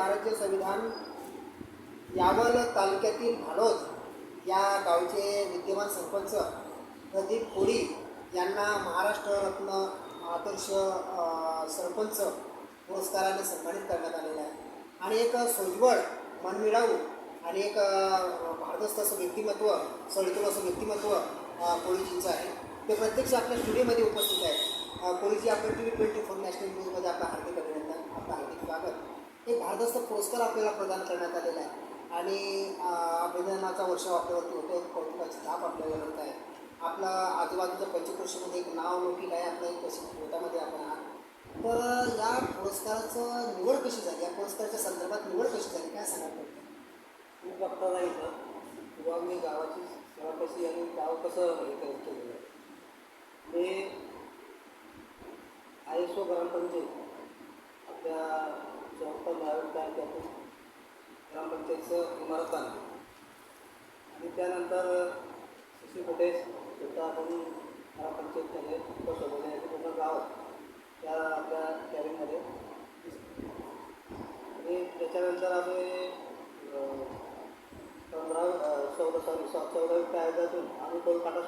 भारतीय भारतचे संविधान यावल तालुक्यातील भाडोज या गावचे विद्यमान सरपंच प्रदीप कोळी यांना महाराष्ट्र रत्न आदर्श सरपंच पुरस्काराने सन्मानित करण्यात आलेला आहे. आणि एक सोज्वळ मनमिळावू आणि एक अ, भारदस्त असं व्यक्तिमत्व सळीतून असं व्यक्तिमत्व कोळीजींचं आहे. ते प्रत्यक्ष आपल्या स्टुडिओमध्ये उपस्थित आहेत. कोळीजी आपल्या T V twenty four national न्यूजमध्ये आपला हार्दिक अभिनंदन आपलं हार्दिक स्वागत. एक भारदस्त पुरस्कार आपल्याला प्रदान करण्यात आलेला आहे. आणि अभिनंदनाचा वर्षाव आपल्यावरती होतो एक कौतुकाची धाप आपल्याला होत आहे. आपला आजूबाजूच्या पंचकृषीमध्ये एक नाव लौकिक आहे आपल्या एक कशी पोटामध्ये आपण आहात. तर या पुरस्काराचं निवड कशी झाली? या पुरस्काराच्या संदर्भात निवड कशी झाली? काय सांगायला पडतं मी बघता जायचं किंवा मी गावाची सेवा कशी आणि गाव कसं हे केलेलं आहे मी आय एस ओ ग्रामपंचायत आपल्या चौथा दहावीत तालुक्यातून ग्रामपंचायतचं इमारत बांधली. आणि त्यानंतर सी फुटेज सुद्धा आपण ग्रामपंचायतमध्ये बसवलेले आहे पूर्ण गाव त्या आपल्या कॅबिनमध्ये आणि त्याच्यानंतर आम्ही पंधरा चौदा सॉरी स चौदावी कायद्यातून आम्ही टोलकाटा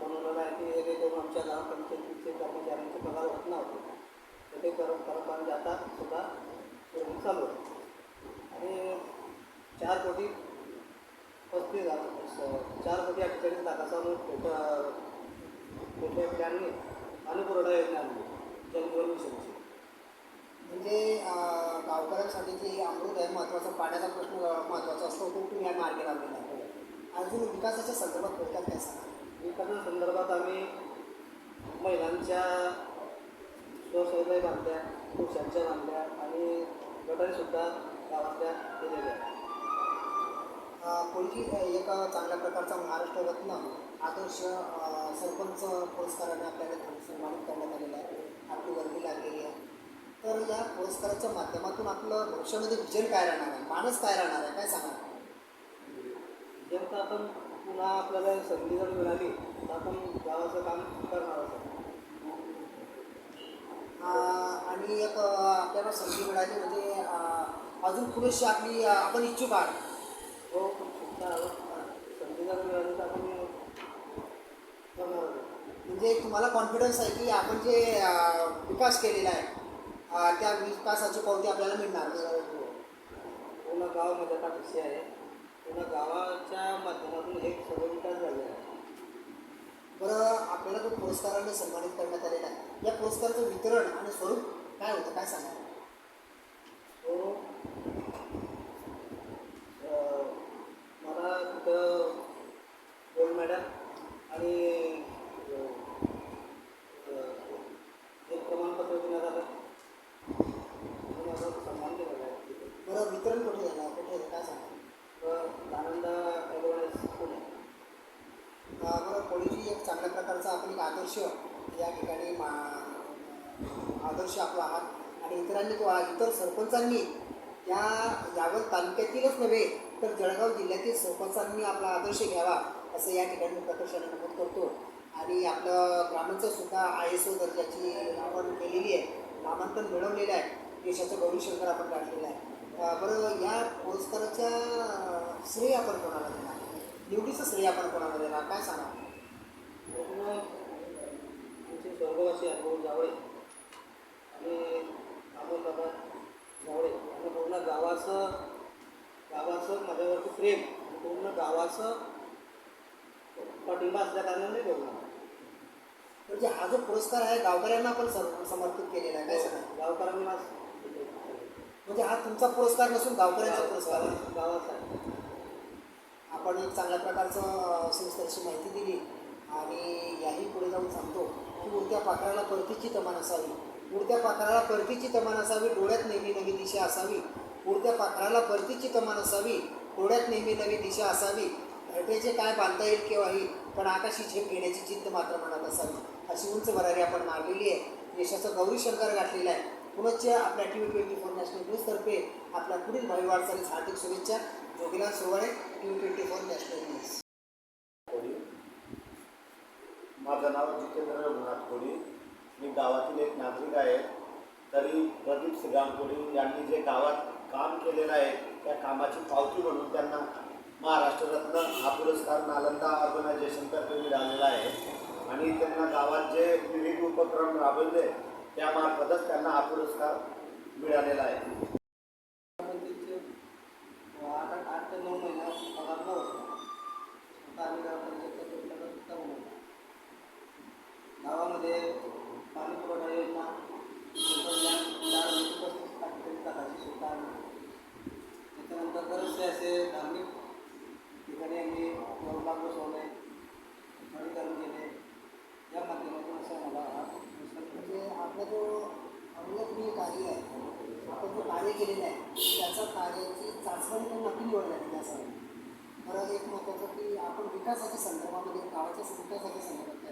बनवलेला आहे. की हे करून आमच्या ग्रामपंचायतीचे कर्मचाऱ्यांचे पगार होत नव्हते तर ते करत करत आम्ही आता सुद्धा पूर्ण चालू आहे आणि चार कोटी पस्तीस हजार स- चार कोटी लाखाचा आम्ही कुठल्या प्लॅनने आणि पुरवठा योजना आणली? जलजीवन मिशनची म्हणजे गावकऱ्यांसाठी जे अमृत आहे महत्त्वाचा पाण्याचा प्रश्न महत्त्वाचा असतो तो तुम्ही या मार्गी लावलेला आहे. अजून विकासाच्या संदर्भात थोडक्यात काय सांगा? विकासा संदर्भात आम्ही महिलांच्या स्वसहाय्य बांधल्या पुरुषांच्या बांधल्या आणि गटारीसुद्धा गावातल्या केलेल्या आहेत. कोणती एक चांगल्या प्रकारचा महाराष्ट्र रत्न आदर्श सरपंच पुरस्काराने आपल्याला सन्मानित करण्यात आलेला आहे. आपली वर्दी लागलेली आहे. तर या पुरस्काराच्या माध्यमातून आपलं भविष्यामध्ये विजन काय राहणार आहे? मानस काय राहणार आहे? काय सांगा जेव्हा आपण पुन्हा आपल्याला संधी जर मिळाली तर आपण गावाचं काम करणार आहोत. आणि एक आपल्याला संधी मिळाली म्हणजे अजून पुरेशी आपली आपण इच्छुक आहात. तो सुद्धा संधी जर मिळाली तर आपण करणार आहोत तुम्हाला कॉन्फिडन्स आहे की आपण जे विकास केलेला आहे त्या विकासाची पावती आपल्याला मिळणार. पूर्ण गाव माझ्या पाठीशी आहे. पूर्ण गावाच्या माध्यमातून एक सर्व विकास झालेला आहे बरं आपल्याला जो पुरस्काराने सन्मानित करण्यात आलेला आहे या पुरस्काराचं वितरण आणि स्वरूप काय होतं काय सांगा तो अं, मला तिथं गोल्ड मेडल आणि अं, अं, एक प्रमाणपत्र देण्यात आलं आणि माझा सन्मान केलेला आहे तिथे बरं वितरण कुठे झालं कुठे झालं काय सांगा तर आनंद एडव्हान्स पुणे अं, बरं कोणीही एक चांगल्या प्रकारचा आपण एक आदर्श या ठिकाणी मा आदर्श आपला आहात. आणि इतरांनी किंवा इतर सरपंचांनी या यावर तालुक्यातीलच नव्हे तर जळगाव जिल्ह्यातील सरपंचांनी आपला आदर्श घ्यावा असं या ठिकाणी मी प्रकर्षाने नमूद करतो. आणि आपलं ग्रामांचं सुद्धा आय एस ओ दर्जाची आपण केलेली आहे नामांकन मिळवलेलं आहे देशाचं गौरीशंकर आपण काढलेलं आहे. बरं या पुरस्काराच्या श्रेय आपण कोणाला देणार? निवडीचं श्रेय आपण कोणाला देणार? काय सांगा आमचे स्वर्गवासी अनुभव जावळे आणि अमोल दादा जावळे आणि पूर्ण गावाचं गावाचं माझ्यावरती प्रेम पूर्ण गावाचं पाठिंबा असल्या कारणाने बोलणार म्हणजे हा जो पुरस्कार आहे गावकऱ्यांना आपण सम- समर्पित केलेला आहे काय सांगा गावकऱ्यांनी म्हणजे हा तुमचा पुरस्कार नसून गावकऱ्यांचा पुरस्कार आहे. गावाचा आपण एक चांगल्या प्रकारचं सविस्तरची माहिती दिली आणि याही पुढे जाऊन सांगतो. की उडत्या पाखराला परतीची तमान असावी. उडत्या पाखराला परतीची तमान असावी डोळ्यात नेहमी नवी दिशा असावी. उडत्या पाखराला परतीची तमान असावी डोळ्यात नेहमी नवी दिशा असावी. घरटेचे काय बांधता येईल केव्हाही पण आकाशी झेप घेण्याची चिंत मात्र मनात असावी. अशी उंच भरारी आपण मारलेली आहे. देशाचं गौरी शंकर गाठलेला आहे. पुनश्च्या आपल्या T V twenty four national न्यूजतर्फे आपल्या पुढील भावी वाटचालीस हार्दिक शुभेच्छा. जोगीला सोवळे T V twenty four national news Koli माझं नाव जितेंद्र रघुनाथ कोळी. मी गावातील एक नागरिक आहे. तरी प्रदीप श्रीराम कोळी यांनी जे गावात काम केलेलं आहे त्या कामाची पावती म्हणून त्यांना महाराष्ट्र रत्न हा पुरस्कार नालंदा ऑर्गनायझेशनतर्फे मिळालेला आहे. आणि त्यांना गावात जे विविध उपक्रम राबवले त्यामार्फतच त्यांना हा पुरस्कार मिळालेला आहे. आठ आठ ते नऊ महिन्यात पगार नव्हता आता आम्ही ग्रामपंचायतचा दोन टक्का सुद्धा बनवला गावामध्ये पाणी पुरवठा योजना त्याच्यानंतर बरेचसे असे धार्मिक ठिकाणी आम्ही गौरव बसवले नवीकरण केले. या माध्यमातून असं मला म्हणजे आपला जो उल्लेखनीय कार्य आहे आपण जे कार्य केलेलं आहे त्याचा कार्याची चाचणी पण नक्की निवडल्या गेली असं बरं एक महत्त्वाचं की आपण विकासाच्या संदर्भामध्ये गावाच्या विकासाच्या संदर्भात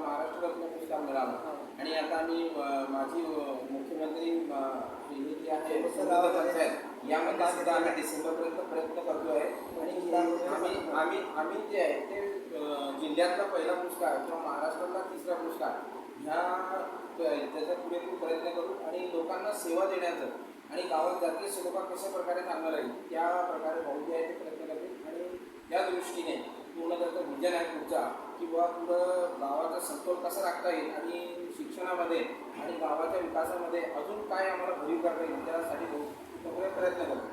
आमच्या भाऊला महाराष्ट्र रत्न पुरस्कार मिळाला आणि आता आम्ही माझी मुख्यमंत्री ही जी आहे पंचायत यामध्ये सुद्धा आम्ही डिसेंबरपर्यंत प्रयत्न करतो आहे आणि आम्ही आम्ही आम्ही जे आहे ते जिल्ह्यातला पहिला पुरस्कार किंवा महाराष्ट्रातला तिसरा पुरस्कार ह्या त्याचा पुरेपूर प्रयत्न करू आणि लोकांना सेवा देण्याचं आणि गावात जातीय सेवा कशा प्रकारे चांगलं राहील त्या प्रकारे भाऊ जे आहे ते प्रयत्न करतील. आणि त्या दृष्टीने पूर्ण त्याचं विजन आहे पुढचा किंवा पुढं गावाचा समतोल कसा राखता येईल आणि शिक्षणामध्ये आणि गावाच्या विकासामध्ये अजून काय आम्हाला भरीव करता येईल त्यासाठी सगळे प्रयत्न करतो.